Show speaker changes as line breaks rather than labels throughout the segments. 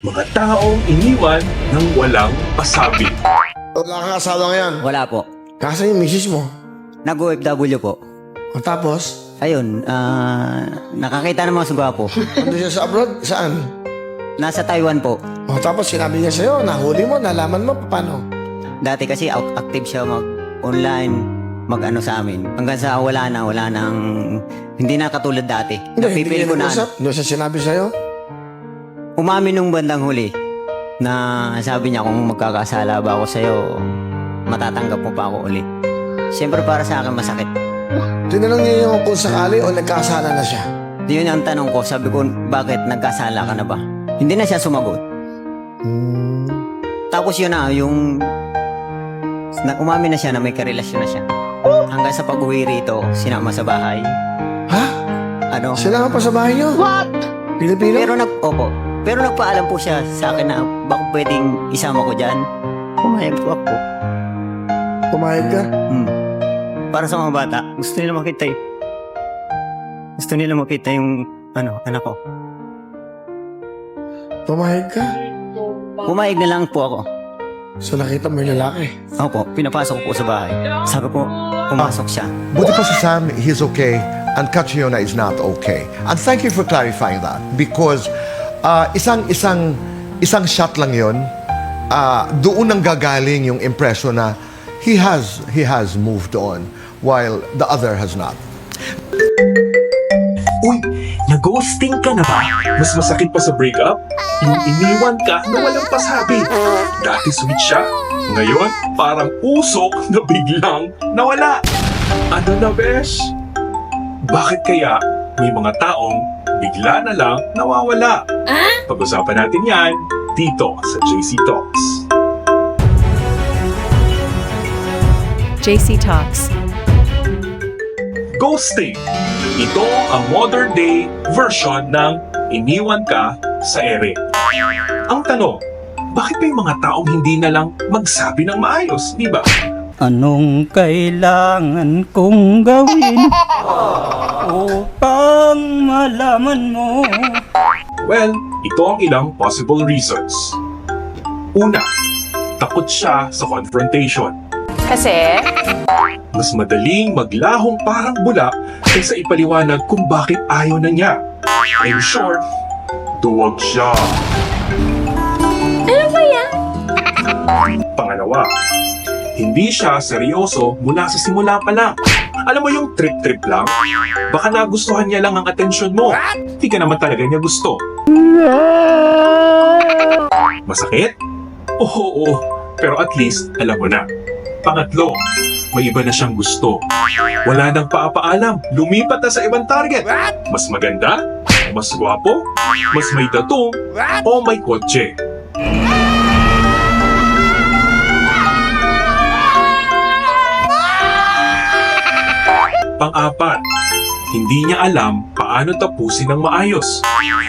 Mga taong iniwan ng walang pasabi.
Wala kang asawa ngayon.
Wala po.
Kasa yung misis mo.
Nag-OFW po.
O tapos,
Ayun, ah, nakakita ng mga sugwapo.
ano siya sa abroad? Saan?
Nasa Taiwan po.
O tapos sinabi niya sa'yo, nahuli mo, nalaman mo, paano?
Dati kasi out active siya mag-online, mag-ano sa amin. Hanggang sa wala na, wala nang... Hindi na katulad dati. Napipili ko na...
Hindi siya sinabi sa'yo?
Umamin nung bandang huli na sabi niya kung magkakasala ba ako sa'yo, matatanggap mo pa ako uli. Siyempre para sa akin masakit.
Tinanong niya yung kung sakali o nagkasala na siya.
Yun ang tanong ko. Sabi ko, bakit nagkasala ka na ba? Hindi na siya sumagot.
Hmm.
Tapos yun na, yung... Na, umamin na siya na may karelasyon na siya. Hanggang sa pag-uwi rito, sinama sa bahay.
Ha?
Ano?
Sila pa sa bahay niyo? What? Pilipino?
Pero nag... Opo. Pero nagpaalam po siya sa akin na baka pwedeng isama ko dyan. Pumayag po ako.
Pumayag ka?
Hmm. Para sa mga bata, gusto nila makita eh. Gusto nila makita yung ano, anak ko.
Pumayag ka?
Pumayag na lang po ako.
So nakita mo yung lalaki.
Opo, pinapasok ko po sa bahay. Sabi ko, pumasok siya.
Buti pa si Sam, he's okay, and Catriona is not okay. And thank you for clarifying that because uh, isang isang isang shot lang 'yon. Uh, doon nang gagaling yung impression na he has he has moved on while the other has not.
Uy, nag-ghosting ka na ba? Mas masakit pa sa breakup? Yung iniwan ka na walang pasabi. Dati sweet siya. Ngayon, parang usok na biglang nawala. Ano na, besh? Bakit kaya may mga taong bigla na lang nawawala? Pag-usapan natin yan dito sa JC Talks.
JC Talks.
Ghosting. Ito ang modern day version ng iniwan ka sa ere. Ang tanong, bakit may mga taong hindi na lang magsabi ng maayos, di ba?
Anong kailangan kong gawin upang malaman mo?
Well, ito ang ilang possible reasons. Una, takot siya sa confrontation.
Kasi,
Mas madaling maglahong parang bula kaysa ipaliwanag kung bakit ayaw na niya. In short, duwag siya. Ano ba yan? Pangalawa, hindi siya seryoso mula sa simula pa lang. Alam mo yung trip-trip lang? Baka nagustuhan niya lang ang atensyon mo. Hindi ka naman talaga niya gusto. Masakit? Oo, oo. Pero at least, alam mo na. Pangatlo, may iba na siyang gusto. Wala nang paapaalam, lumipat na sa ibang target. Mas maganda, mas gwapo, mas may datong, o may kotse. Pang-apat, hindi niya alam paano tapusin ng maayos.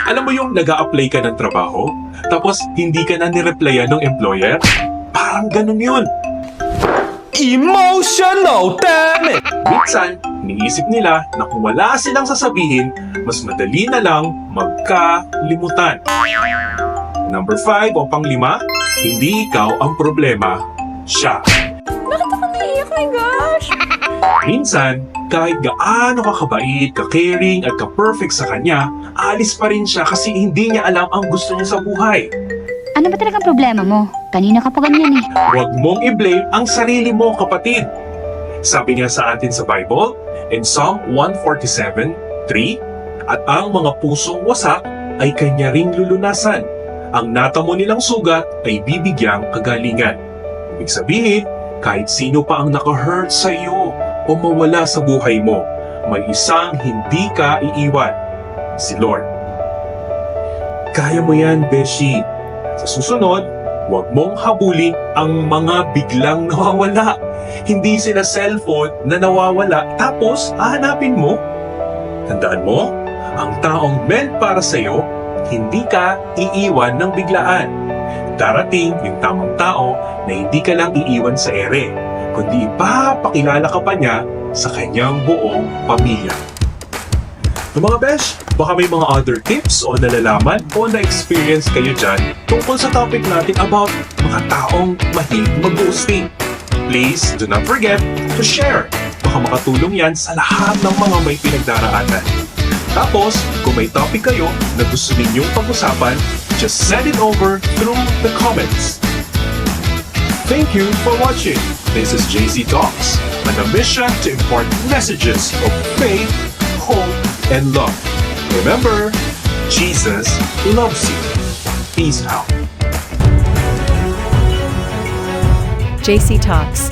Alam mo yung nag apply ka ng trabaho, tapos hindi ka na nireplyan ng employer? Parang ganun yun.
Emotional, damn it!
Minsan, iniisip nila na kung wala silang sasabihin, mas madali na lang magkalimutan. Number 5 o panglima, hindi ikaw ang problema, siya. Minsan, kahit gaano ka kabait, ka-caring at ka-perfect sa kanya, alis pa rin siya kasi hindi niya alam ang gusto niya sa buhay.
Ano ba talagang problema mo? Kanina ka pa ganyan eh.
Huwag mong i-blame ang sarili mo, kapatid. Sabi nga sa atin sa Bible, in Psalm 147:3, at ang mga pusong wasak ay kanya ring lulunasan. Ang natamo nilang sugat ay bibigyang kagalingan. Ibig sabihin, kahit sino pa ang naka-hurt sa iyo o mawala sa buhay mo, may isang hindi ka iiwan, si Lord. Kaya mo yan, Beshi. Sa susunod, huwag mong habulin ang mga biglang nawawala. Hindi sila cellphone na nawawala tapos hahanapin mo. Tandaan mo, ang taong meant para sa'yo, hindi ka iiwan ng biglaan. Darating yung tamang tao na hindi ka lang iiwan sa ere, kundi ipapakilala ka pa niya sa kanyang buong pamilya. No, mga besh, baka may mga other tips o nalalaman o na-experience kayo dyan tungkol sa topic natin about mga taong mahilig mag-ghosting. Please do not forget to share. Baka makatulong yan sa lahat ng mga may pinagdaraanan. Tapos, kung may topic kayo na gusto ninyong pag-usapan, just send it over through the comments. Thank you for watching. This is JC Talks, on a mission to impart messages of faith, hope, and love. Remember, Jesus loves you. Peace out.
JC Talks,